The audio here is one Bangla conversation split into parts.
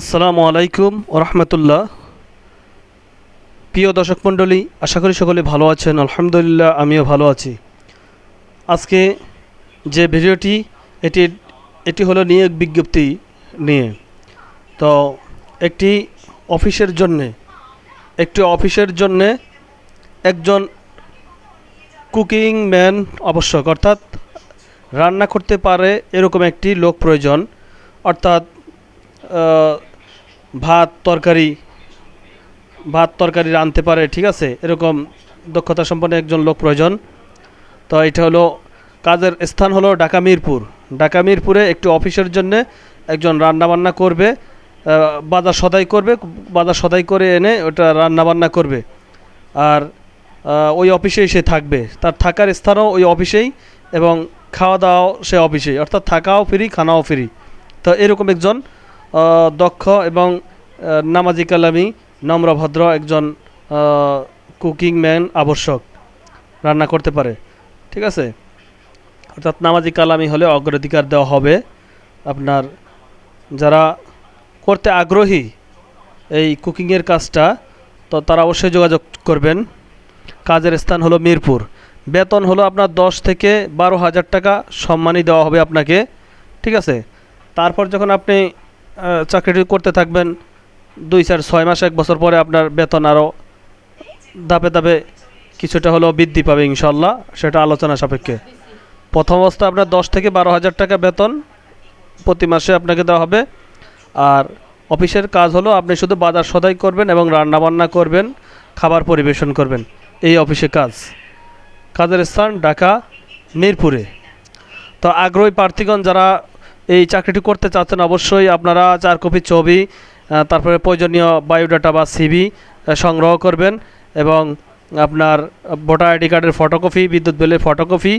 আসসালামু আলাইকুম রহমতুল্লাহ। প্রিয় দর্শক মণ্ডলী, আশা করি সকলে ভালো আছেন, আলহামদুলিল্লাহ আমিও ভালো আছি। আজকে যে ভিডিওটি, এটি এটি হলো নিয়োগ বিজ্ঞপ্তি নিয়ে। তো একটি অফিসের জন্যে, একটি অফিসের জন্যে একজন কুকিং ম্যান আবশ্যক, অর্থাৎ রান্না করতে পারে এরকম একটি লোক প্রয়োজন, অর্থাৎ ভাত তরকারি ভাত তরকারি রাঁধতে পারে, ঠিক আছে? এরকম দক্ষতা সম্পন্ন একজন লোক প্রয়োজন। তো এটা হলো কাজের স্থান হলো ঢাকা মিরপুর। ঢাকা মিরপুরে একটি অফিসের জন্য একজন রান্নাবান্না করবে বাজার সদাই করবে, বাজার সদাই করে এনে ওটা রান্নাবান্না করবে। আর ওই অফিসেই সে থাকবে। তার থাকার স্থানও ওই অফিসেই এবং খাওয়া দাওয়াও সে অফিসেই। অর্থাৎ থাকাও ফ্রি, খানাও ফ্রি। তো এরকম একজন দক্ষ এবং নামাজি কালামি নম্র ভদ্র একজন কুকিং ম্যান আবশ্যক, রান্না করতে পারে। ঠিক আছে? অর্থাৎ নামাজি কালামি হলে অগ্রাধিকার দেওয়া হবে। আপনার যারা করতে আগ্রহী এই কুকিংয়ের কাজটা, তো তারা অবশ্যই যোগাযোগ করবেন। কাজের স্থান হলো মিরপুর। বেতন হলো আপনার দশ থেকে বারো হাজার টাকা সম্মানই দেওয়া হবে আপনাকে। ঠিক আছে? তারপর যখন আপনি চাকরিটি করতে থাকবেন। দুই চার ছয় মাস, এক বছর পরে আপনার বেতন আরও ধাপে ধাপে কিছুটা হলেও বৃদ্ধি পাবে ইনশাল্লাহ, সেটা আলোচনা সাপেক্ষে। প্রথম অবস্থা আপনার দশ থেকে বারো হাজার টাকা বেতন প্রতি মাসে আপনাকে দেওয়া হবে। আর অফিসের কাজ হলো আপনি শুধু বাজার সদাই করবেন এবং রান্নাবান্না করবেন, খাবার পরিবেশন করবেন, এই অফিসে কাজ। কাজের স্থান ঢাকা, মিরপুরে। তো আগ্রহী প্রার্থীগণ যারা এই চাকরিটি করতে চাচ্ছেন অবশ্যই আপনারা চার কপি ছবি তারপরে প্রয়োজনীয় বায়োডাটা বা সিবি সংগ্রহ করবেন এবং আপনার ভোটার আইডি কার্ডের ফটোকপি, বিদ্যুৎ বিলের ফটোকপি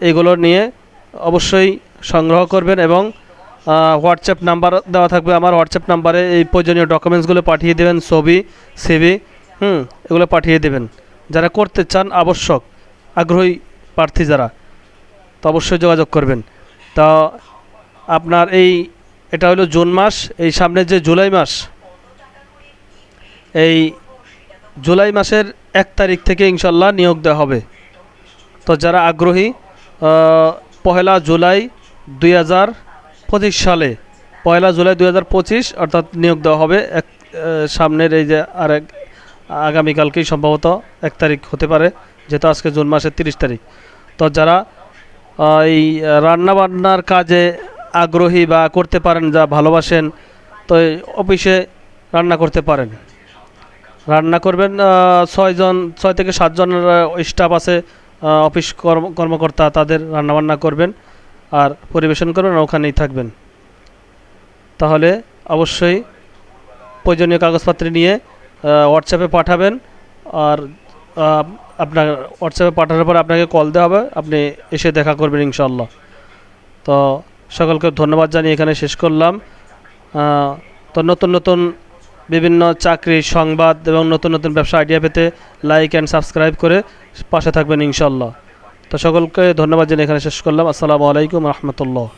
এগুলো নিয়ে অবশ্যই সংগ্রহ করবেন এবং হোয়াটসঅ্যাপ নাম্বার দেওয়া থাকবে আমার, হোয়াটসঅ্যাপ নাম্বারে এই প্রয়োজনীয় ডকুমেন্টসগুলো পাঠিয়ে দেবেন, ছবি সিবি হুম, এগুলো পাঠিয়ে দেবেন। যারা করতে চান আবশ্যক, আগ্রহী প্রার্থী যারা, তো অবশ্যই যোগাযোগ করবেন। তা আপনার এই, এটা হলো জুন মাস, এই সামনে যে জুলাই মাস, এই জুলাই মাসের এক তারিখ থেকে ইনশাল্লাহ নিয়োগ দেওয়া হবে। তো যারা আগ্রহী পহেলা জুলাই দুই হাজার পঁচিশ সালে পয়লা জুলাই দুই হাজার পঁচিশ অর্থাৎ নিয়োগ দেওয়া হবে, এক সামনের এই যে আর এক আগামীকালকেই সম্ভবত এক তারিখ হতে পারে, যেহেতু আজকে জুন মাসের তিরিশ তারিখ। তো যারা এই রান্না বান্নার কাজে আগ্রহী বা করতে পারেন যা ভালোবাসেন, তো অফিসে রান্না করতে পারেন। রান্না করবেন ছয়জন ছয় থেকে সাতজনের স্টাফ আছে অফিস কর্ম, কর্মকর্তা, তাদের রান্নাবান্না করবেন আর পরিবেশন করবেন আর ওখানেই থাকবেন। তাহলে অবশ্যই প্রয়োজনীয় কাগজপত্র নিয়ে হোয়াটসঅ্যাপে পাঠাবেন আর আপনার হোয়াটসঅ্যাপে পাঠানোর পর আপনাকে কল দেওয়া হবে, আপনি এসে দেখা করবেন ইনশাল্লাহ তো সকলকে ধন্যবাদ জানিয়ে এখানে শেষ করলাম। তো নতুন নতুন বিভিন্ন চাকরি, সংবাদ এবং নতুন নতুন ব্যবসা আইডিয়া পেতে লাইক অ্যান্ড সাবস্ক্রাইব করে পাশে থাকবেন ইনশাল্লাহ তো সকলকে ধন্যবাদ জানিয়ে এখানে শেষ করলাম। আসসালামু আলাইকুম রহমতুল্লাহ।